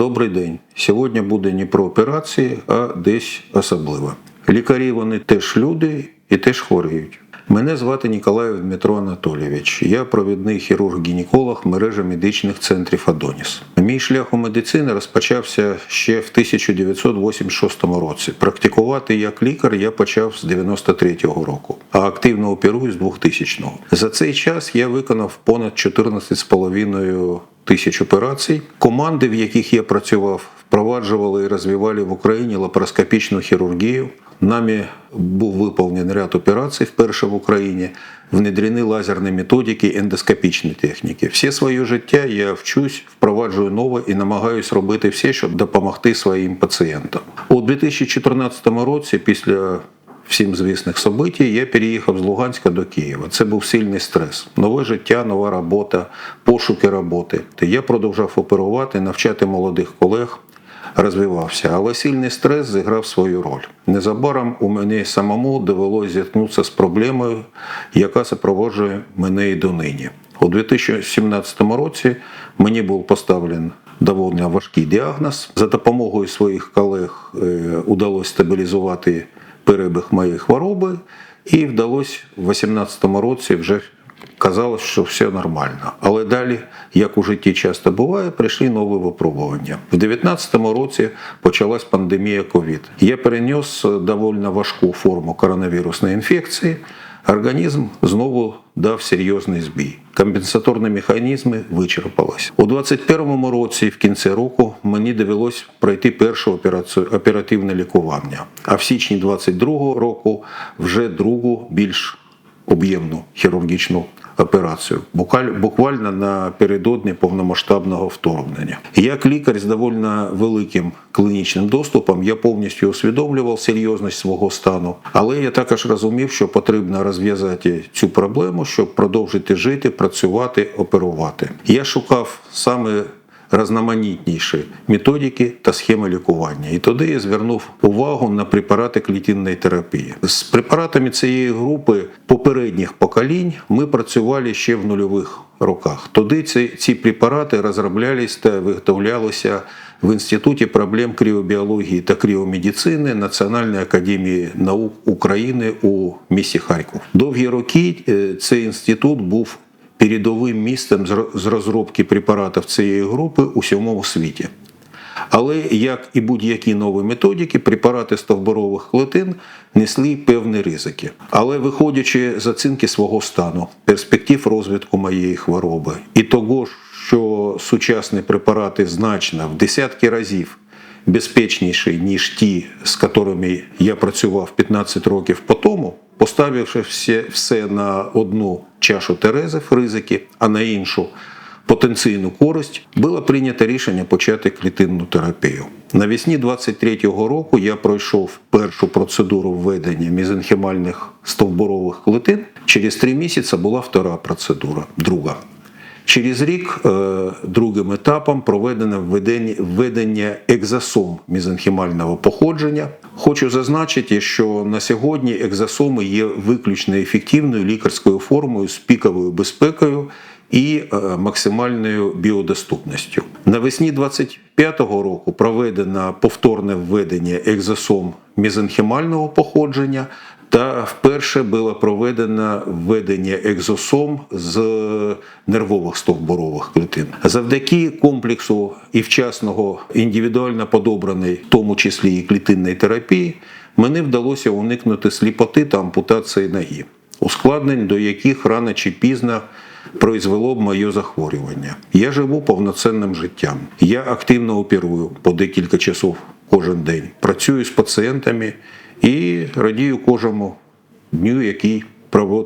Добрий день. Сьогодні буде не про операції, а десь особливо. Лікарі вони теж люди і теж хворіють. Мене звати Ніколаєв Дмитро Анатолійович. Я провідний хірург-гінеколог мережі медичних центрів Адоніс. Мій шлях у медицині розпочався ще в 1986 році. Практикувати як лікар я почав з 93-го року, а активно оперую з 2000-го. За цей час я виконав понад 14,5 тисяч операцій. Команди, в яких я працював, впроваджували і розвивали в Україні лапароскопічну хірургію. Нами був виповнений ряд операцій вперше в Україні, внедрені лазерні методики, ендоскопічні техніки. Все своє життя я вчусь, впроваджую нове і намагаюсь робити все, щоб допомогти своїм пацієнтам. У 2014 році, після всім звісних событий, я переїхав з Луганська до Києва. Це був сильний стрес. Нове життя, нова робота, пошуки роботи. Я продовжав оперувати, навчати молодих колег розвивався, але сильний стрес зіграв свою роль. Незабаром у мене самому довелося зіткнутися з проблемою, яка супроводжує мене і донині. У 2017 році мені був поставлений доволі важкий діагноз. За допомогою своїх колег удалося стабілізувати перебіг моєї хвороби, і вдалося в 2018 році вже казалось, що все нормально. Але далі, як у житті часто буває, прийшли нові випробування. В 2019 році почалась пандемія ковід. Я перенес доволі важку форму коронавірусної інфекції. Організм знову дав серйозний збій. Компенсаторні механізми вичерпалися. У 2021 році, в кінці року, мені довелось пройти перше оперативне лікування. А в січні 2022 року вже другу більш об'ємну хірургічну операцію, буквально напередодні повномасштабного вторгнення. Як лікар з доволі великим клінічним доступом, я повністю усвідомлював серйозність свого стану, але я також розумів, що потрібно розв'язати цю проблему, щоб продовжити жити, працювати, оперувати. Я шукав саме різноманітніші методики та схеми лікування. І туди я звернув увагу на препарати клітинної терапії. З препаратами цієї групи попередніх поколінь ми працювали ще в нульових роках. Туди ці, ці препарати розроблялись та виготовлялися в Інституті проблем кріобіології та кріомедицини Національної академії наук України у місті Харків. Довгі роки цей інститут був передовим місцем з розробки препаратів цієї групи у всьому світі. Але, як і будь-які нові методики, препарати стовбурових клетин несли певні ризики. Але виходячи з оцінки свого стану, перспектив розвитку моєї хвороби і того, що сучасні препарати значно в десятки разів безпечніші, ніж ті, з якими я працював 15 років по тому, поставивши все, все на одну чашу терезів ризики, а на іншу потенційну користь, було прийнято рішення почати клітинну терапію. Навесні 23-го року я пройшов першу процедуру введення мізенхімальних стовбурових клетин. Через три місяці була втора процедура, друга. Через рік другим етапом проведено введення екзосом мезенхімального походження. Хочу зазначити, що на сьогодні екзосоми є виключно ефективною лікарською формою з піковою безпекою і максимальною біодоступністю. Навесні 25-го року проведено повторне введення екзосом мезенхімального походження. Та вперше було проведено введення екзосом з нервових стовбурових клітин. Завдяки комплексу і вчасного індивідуально подобраної, в тому числі і клітинної терапії, мені вдалося уникнути сліпоти та ампутації ноги, ускладнень, до яких рано чи пізно произвело б моє захворювання. Я живу повноцінним життям. Я активно оперую по декілька часов кожен день. Працюю з пацієнтами і радію кожному дню, який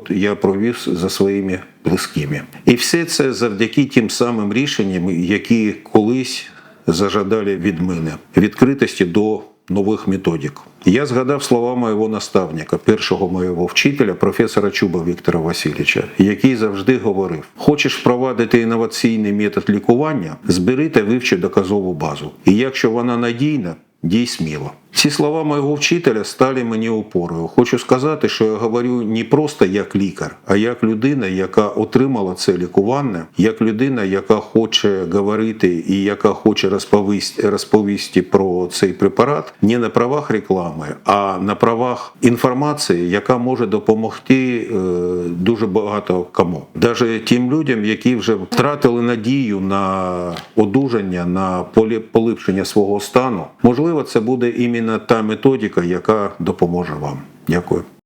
я провів за своїми близькими. І все це завдяки тим самим рішенням, які колись зажадали від мене відкритості до нових методик. Я згадав слова моєго наставника, першого моєго вчителя, професора Чуба Віктора Васильовича, який завжди говорив: хочеш впровадити інноваційний метод лікування, збери та вивчи доказову базу. І якщо вона надійна, дій сміло. Ці слова моєго вчителя стали мені опорою. Хочу сказати, що я говорю не просто як лікар, а як людина, яка отримала це лікування, як людина, яка хоче говорити і яка хоче розповісти, розповісти про цей препарат не на правах реклами, а на правах інформації, яка може допомогти е, дуже багато кому, навіть тим людям, які вже втратили надію на одужання, на полі- поліпшення свого стану. Можливо, це буде іменно та методика, яка допоможе вам. Дякую.